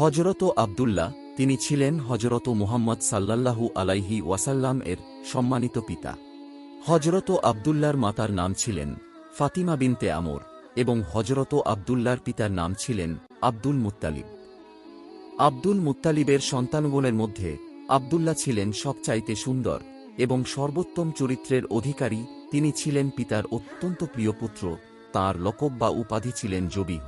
হজরত আবদুল্লাহ, তিনি ছিলেন হজরত মুহাম্মদ সাল্লাল্লাহু আলাইহি ওয়াসাল্লাম এর সম্মানিত পিতা। হজরত আবদুল্লার মাতার নাম ছিলেন ফাতিমা বিনতে আমর এবং হজরত আবদুল্লার পিতার নাম ছিলেন আব্দুল মুত্তালিব। আব্দুল মুত্তালিবের সন্তানগণের মধ্যে আবদুল্লাহ ছিলেন সবচাইতে সুন্দর এবং সর্বোত্তম চরিত্রের অধিকারী। তিনি ছিলেন পিতার অত্যন্ত প্রিয় পুত্র, তাঁর লকব বা উপাধি ছিলেন জবিহ।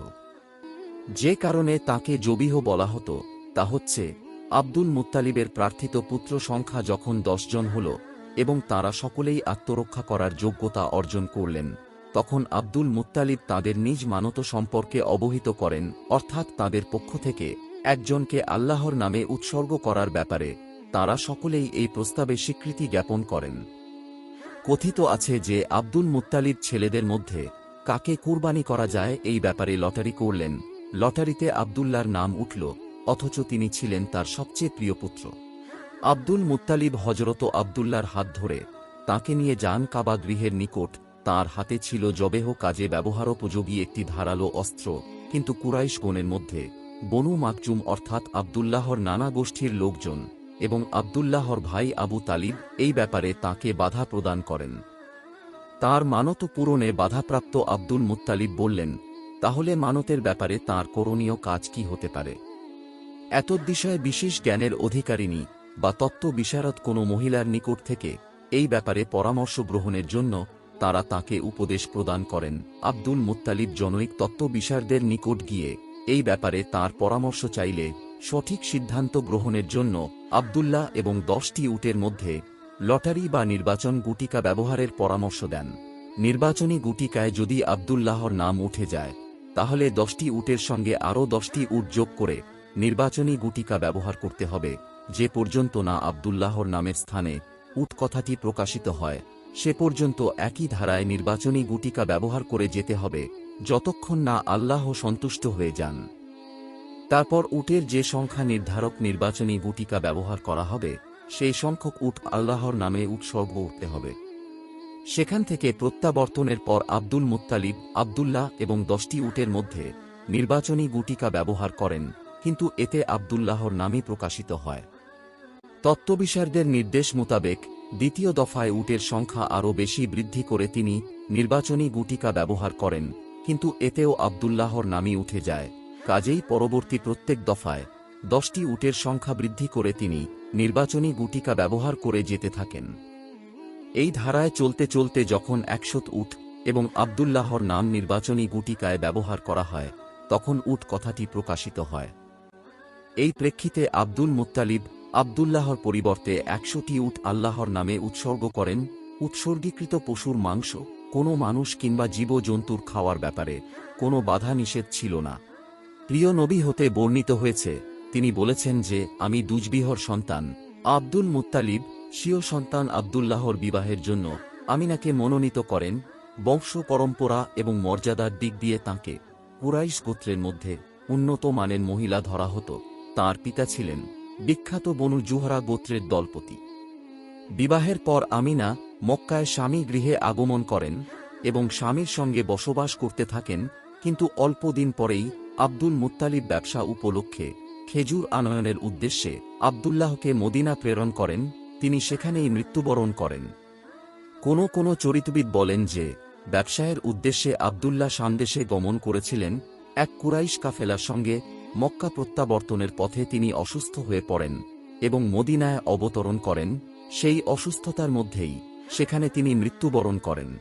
যে কারণে তাকে জবিহ বলা হতো, তা হচ্ছে, আব্দুল মুত্তালিবের প্রার্থিত পুত্র সংখ্যা যখন দশজন হল, এবং তারা সকলেই আত্মরক্ষা করার যোগ্যতা অর্জন করলেন, তখন আব্দুল মুত্তালিব তাদের নিজ মানত সম্পর্কে অবহিত করেন, অর্থাৎ তাদের পক্ষ থেকে একজনকে আল্লাহর নামে উৎসর্গ করার ব্যাপারে, তারা সকলেই এই প্রস্তাবে স্বীকৃতি জ্ঞাপন করেন। কথিত আছে যে আব্দুল মুত্তালিব ছেলেদের মধ্যে কাকে কুরবানি করা যায় এই ব্যাপারে লটারি করলেন লটারিতে আবদুল্লার নাম উঠল, অথচ তিনি ছিলেন তার সবচেয়ে প্রিয় পুত্র। আব্দুল মুত্তালিব হজরত আবদুল্লার হাত ধরে তাকে নিয়ে যান কাবা গৃহের নিকট। তার হাতে ছিল জবেহ কাজে ব্যবহারোপযোগী একটি ধারালো অস্ত্র, কিন্তু কুরাইশ গণের মধ্যে বনু মাকজুম অর্থাৎ আবদুল্লাহর নানা গোষ্ঠীর লোকজন এবং আবদুল্লাহর ভাই আবু তালিব এই ব্যাপারে তাকে বাধা প্রদান করেন। তার মানত পূরণে বাধাপ্রাপ্ত আব্দুল মুত্তালিব বললেন তাহলে মানতের ব্যাপারে তার করণীয় কাজ কি হতে পারে? এত বিষয়ে বিশেষ জ্ঞানের অধিকারিণী বা তত্ত্ব বিশারদ কোনো মহিলার নিকট থেকে এই ব্যাপারে পরামর্শ গ্রহণের জন্য তারা তাকে উপদেশ প্রদান করেন। আব্দুল মুত্তালিব জনৈক তত্ত্ববিশারদের নিকট গিয়ে এই ব্যাপারে তার পরামর্শ চাইলে সঠিক সিদ্ধান্ত গ্রহণের জন্য আবদুল্লাহ এবং দশটি উটের মধ্যে লটারি বা নির্বাচন গুটিকা ব্যবহারের পরামর্শ দেন। নির্বাচনী গুটিকায় যদি আবদুল্লাহর নাম উঠে যায় তাহলে দশটি উটের সঙ্গে আরও দশটি উট যোগ করে নির্বাচনী গুটিকা ব্যবহার করতে হবে, যে পর্যন্ত না আবদুল্লাহর নামের স্থানে উট কথাটি প্রকাশিত হয়, সে পর্যন্ত একই ধারায় নির্বাচনী গুটিকা ব্যবহার করে যেতে হবে, যতক্ষণ না আল্লাহ সন্তুষ্ট হয়ে যান। তারপর উটের যে সংখ্যা নির্ধারক নির্বাচনী গুটিকা ব্যবহার করা হবে, সেই সংখ্যক উট আল্লাহর নামে উৎসর্গ উঠতে হবে। সেখান থেকে প্রত্যাবর্তনের পর আব্দুল মুত্তালিব, আবদুল্লাহ এবং দশটি উটের মধ্যে নির্বাচনী গুটিকা ব্যবহার করেন, কিন্তু এতে আবদুল্লাহর নামই প্রকাশিত হয়। তত্ত্ববিশারদের নির্দেশ মোতাবেক দ্বিতীয় দফায় উটের সংখ্যা আরও বেশি বৃদ্ধি করে তিনি নির্বাচনী গুটিকা ব্যবহার করেন, কিন্তু এতেও আবদুল্লাহর নামই উঠে যায়। কাজেই পরবর্তী প্রত্যেক দফায় দশটি উটের সংখ্যা বৃদ্ধি করে তিনি নির্বাচনী গুটিকা ব্যবহার করে যেতে থাকেন। এই ধারায় চলতে চলতে যখন একশত উট এবং আবদুল্লাহর নাম নির্বাচনী গুটিকায় ব্যবহার করা হয়, তখন উট কথাটি প্রকাশিত হয়। এই প্রেক্ষিতে আব্দুল মুত্তালিব আবদুল্লাহর পরিবর্তে একশোটি উট আল্লাহর নামে উৎসর্গ করেন। উৎসর্গীকৃত পশুর মাংস, কোনো মানুষ কিংবা জীবজন্তুর খাওয়ার ব্যাপারে কোনো বাধা নিষেধ ছিল না। প্রিয় নবী হতে বর্ণিত হয়েছে, তিনি বলেছেন যে, আমি দুজবিহর সন্তান। আব্দুল মুত্তালিব স্বীয় সন্তান আবদুল্লাহর বিবাহের জন্য আমিনাকে মনোনীত করেন বংশ পরম্পরা এবং মর্যাদার দিক দিয়ে তাঁকে কুরাইশ গোত্রের মধ্যে উন্নত মানের মহিলা ধরা হতো। তার পিতা ছিলেন বিখ্যাত বনু জুহরা গোত্রের দলপতি। বিবাহের পর আমিনা মক্কায় স্বামী গৃহে আগমন করেন এবং স্বামীর সঙ্গে বসবাস করতে থাকেন, কিন্তু অল্প দিন পরেই আব্দুল মুত্তালিব ব্যবসা উপলক্ষে খেজুর আনয়নের উদ্দেশ্যে আবদুল্লাহকে মদিনা প্রেরণ করেন তিনি সেখানেই মৃত্যুবরণ করেন। কোনো কোনো চরিতবিদ বলেন যে, ব্যবসায়ের উদ্দেশ্যে আবদুল্লাহ সান্দেশে গমন করেছিলেন এক কুরাইশ কাফেলার সঙ্গে মক্কা প্রত্যাবর্তনের পথে তিনি অসুস্থ হয়ে পড়েন এবং মদিনায় অবতরণ করেন। সেই অসুস্থতার মধ্যেই সেখানে তিনি মৃত্যুবরণ করেন।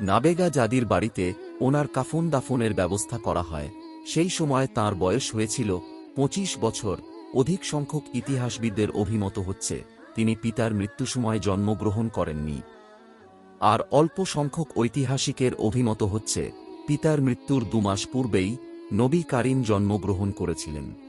নাবেগা জাদির বাড়িতে ওনার কাফন দাফনের ব্যবস্থা করা হয়। সেই সময় তার বয়স হয়েছিল পঁচিশ বছর। অধিক সংখ্যক ইতিহাসবিদদের অভিমত হচ্ছে। তিনি পিতার মৃত্যু সময় জন্মগ্রহণ করেননি। আর অল্প সংখ্যক ঐতিহাসিকের অভিমত হচ্ছে, পিতার মৃত্যুর দুমাস পূর্বেই নবী কারিম জন্মগ্রহণ করেছিলেন।